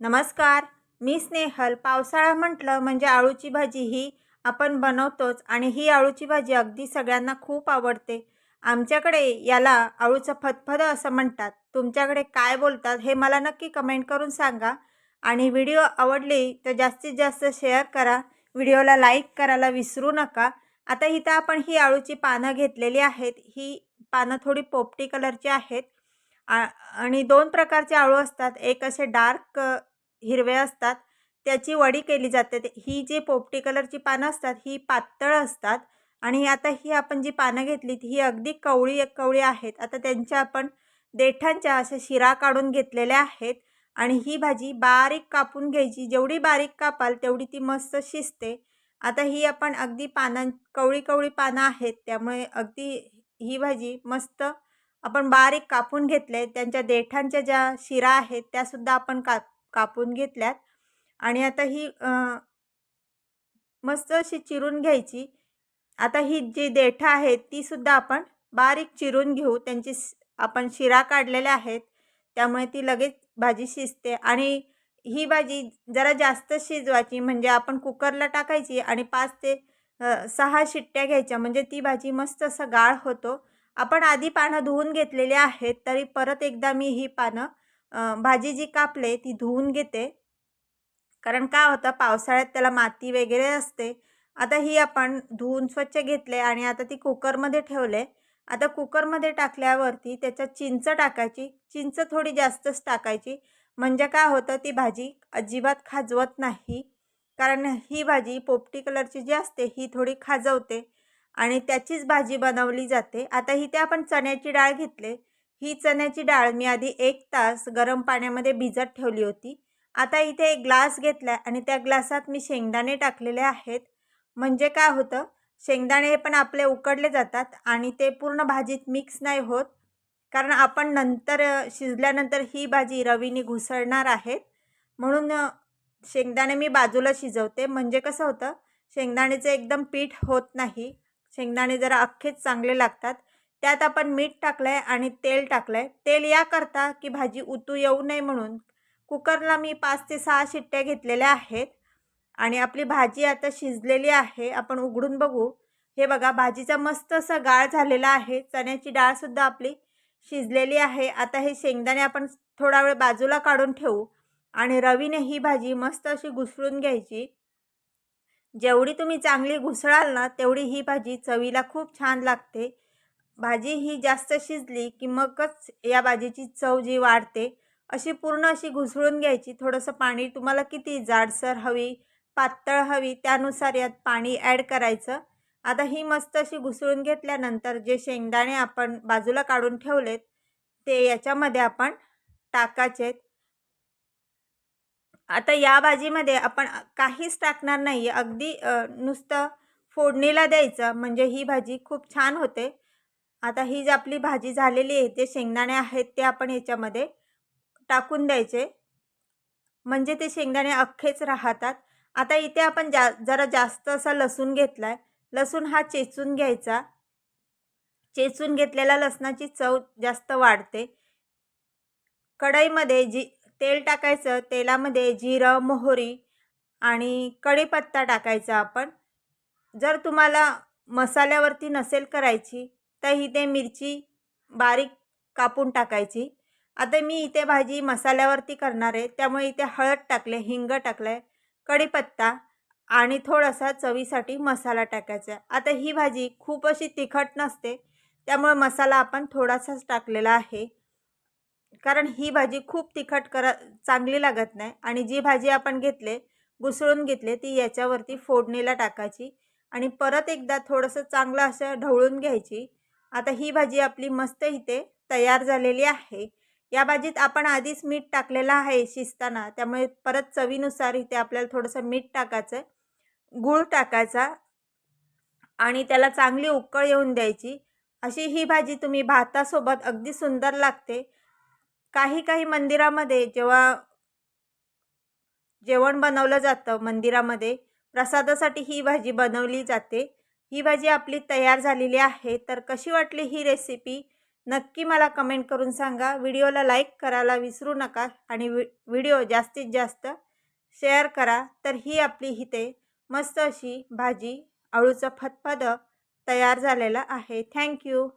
नमस्कार मी स्नेहल. पावसाळा म्हटलं म्हणजे आळूची भाजी ही आपण बनवतोच आणि ही आळूची भाजी अगदी सगळ्यांना खूप आवडते. आमच्याकडे याला आळूचं फतफद असं म्हणतात. तुमच्याकडे काय बोलतात हे मला नक्की कमेंट करून सांगा. आणि व्हिडिओ आवडली तर जास्तीत जास्त शेअर करा. व्हिडिओला लाईक करायला विसरू नका. आता इथं आपण ही आळूची पानं घेतलेली आहेत. ही पानं थोडी पोपटी कलरची आहेत. आ- आणि दोन प्रकारचे आळू असतात. एक असे डार्क हिरवे असतात. त्याची वडी केली जाते. ही जी पोपटी कलरची पानं असतात ही पातळ असतात. आणि आता ही आपण जी पानं घेतली ही अगदी कवळी कवळी आहेत. आता त्यांच्या आपण देठांच्या अशा शिरा काढून घेतलेल्या आहेत. आणि ही भाजी बारीक कापून घ्यायची. जेवढी बारीक कापाल तेवढी ती मस्त शिजते. आता ही आपण अगदी पानां कवळी कवळी पानं आहेत. त्यामुळे अगदी ही भाजी मस्त आपण बारीक कापून घेतले त्यांच्या देठांच्या ज्या शिरा आहेत त्यासुद्धा आपण काप कापून घेतल्यात. आणि आता ही मस्त अशी चिरून घ्यायची. आता ही जी देठं आहेत तीसुद्धा आपण बारीक चिरून घेऊ. त्यांची आपण शिरा काढलेल्या आहेत त्यामुळे ती लगेच भाजी शिजते. आणि ही भाजी जरा जास्त शिजवायची म्हणजे आपण कुकरला टाकायची आणि पाच ते सहा शिट्ट्या घ्यायच्या म्हणजे ती भाजी मस्त असं गाळ होतो. आपण आधी पानं धुवून घेतलेली आहेत तरी परत एकदा मी ही पानं भाजी जी कापले ती धुवून घेते. कारण काय होतं? पावसाळ्यात त्याला माती वगैरे असते. आता ही आपण धुवून स्वच्छ घेतले आणि आता ती कुकरमध्ये ठेवले. आता कुकरमध्ये टाकल्यावरती त्याच्यात चिंच टाकायची. चिंच थोडी जास्तच टाकायची. म्हणजे काय होतं? ती भाजी अजिबात खाजवत नाही. कारण ही भाजी पोपटी कलरची जी असते ही थोडी खाजवते. आणि त्याचीच भाजी बनवली जाते. आता इथे आपण चण्याची डाळ घेतले. ही चण्याची डाळ मी आधी एक तास गरम पाण्यामध्ये भिजत ठेवली होती. आता इथे एक ग्लास घेतला आणि त्या ग्लासात मी शेंगदाणे टाकलेले आहेत. म्हणजे काय होतं? शेंगदाणे हे पण आपले उकडले जातात आणि ते पूर्ण भाजीत मिक्स नाही होत. कारण आपण नंतर शिजल्यानंतर ही भाजी रवीने घुसळणार आहेत. म्हणून शेंगदाणे मी बाजूला शिजवते. म्हणजे कसं होतं? शेंगदाण्याचं एकदम पीठ होत नाही. शेंगदाणे जरा अख्खेच चांगले लागतात. त्यात आपण मीठ टाकलं आहे आणि तेल टाकलं आहे तेल याकरता की भाजी उतू येऊ नये म्हणून. कुकरला मी पाच ते सहा शिट्ट्या घेतलेल्या आहेत. आणि आपली भाजी आता शिजलेली आहे. आपण उघडून बघू. हे बघा भाजीचा मस्त असा गाळ झालेला आहे. चण्याची डाळसुद्धा आपली शिजलेली आहे. आता हे शेंगदाणे आपण थोडा वेळ बाजूला काढून ठेवू. आणि रवीने ही भाजी मस्त अशी घुसळून घ्यायची. जेवढी तुम्ही चांगली घुसळाल ना तेवढी ही भाजी चवीला खूप छान लागते. भाजी ही जास्त शिजली की मगच या भाजीची चव जी वाढते अशी पूर्ण अशी घुसळून घ्यायची. थोडंसं पाणी तुम्हाला किती जाडसर हवी पातळ हवी त्यानुसार यात पाणी ॲड करायचं. आता ही मस्त अशी घुसळून घेतल्यानंतर जे शेंगदाणे आपण बाजूला काढून ठेवलेत ते याच्यामध्ये आपण टाकायचेत. आता या भाजीमध्ये आपण काहीच टाकणार नाही अगदी नुसतं फोडणीला द्यायचं. म्हणजे ही भाजी खूप छान होते. आता ही जी आपली भाजी झालेली आहे ते शेंगदाणे आहेत ते आपण याच्यामध्ये टाकून द्यायचे. म्हणजे ते शेंगदाणे अख्खेच राहतात. आता इथे आपण जा जरा जास्त असा लसूण घेतला आहे लसूण हा चेचून घ्यायचा. चेचून घेतलेल्या लसणाची चव जास्त वाढते. कढईमध्ये जी तेल टाकायचं तेलामध्ये जिरं मोहरी आणि कढीपत्ता टाकायचा आपण. जर तुम्हाला मसाल्यावरती नसेल करायची तर इथे मिरची बारीक कापून टाकायची. आता मी इथे भाजी मसाल्यावरती करणार आहे त्यामुळे इथे हळद टाकले हिंग टाकलं आहे कढीपत्ता आणि थोडासा चवीसाठी मसाला टाकायचा आहे. आता ही भाजी खूप अशी तिखट नसते त्यामुळे मसाला आपण थोडासाच टाकलेला आहे. कारण ही भाजी खूप तिखट करा चांगली लागत नाही. आणि जी भाजी आपण घेतले घुसळून घेतले ती याच्यावरती फोडणीला टाकायची आणि परत एकदा थोडंसं चांगलं असं ढवळून घ्यायची. आता ही भाजी आपली मस्त इथे तयार झालेली आहे. या भाजीत आपण आधीच मीठ टाकलेलं आहे शिजताना त्यामुळे परत चवीनुसार इथे आपल्याला थोडंसं मीठ टाकायचं गूळ टाकायचा आणि त्याला चांगली उकळ येऊन द्यायची. अशी ही भाजी तुम्ही भातासोबत अगदी सुंदर लागते. काही काही मंदिरामध्ये जेव्हा जेवण बनवलं जातं मंदिरामध्ये प्रसादासाठी ही भाजी बनवली जाते. ही भाजी आपली तयार झालेली आहे. तर कशी वाटली ही रेसिपी नक्की मला कमेंट करून सांगा. व्हिडिओला लाईक करायला विसरू नका आणि वि व्हिडिओ जास्तीत जास्त शेअर करा. तर ही आपली इथे मस्त अशी भाजी अळूचं फतफद तयार झालेलं आहे. थँक्यू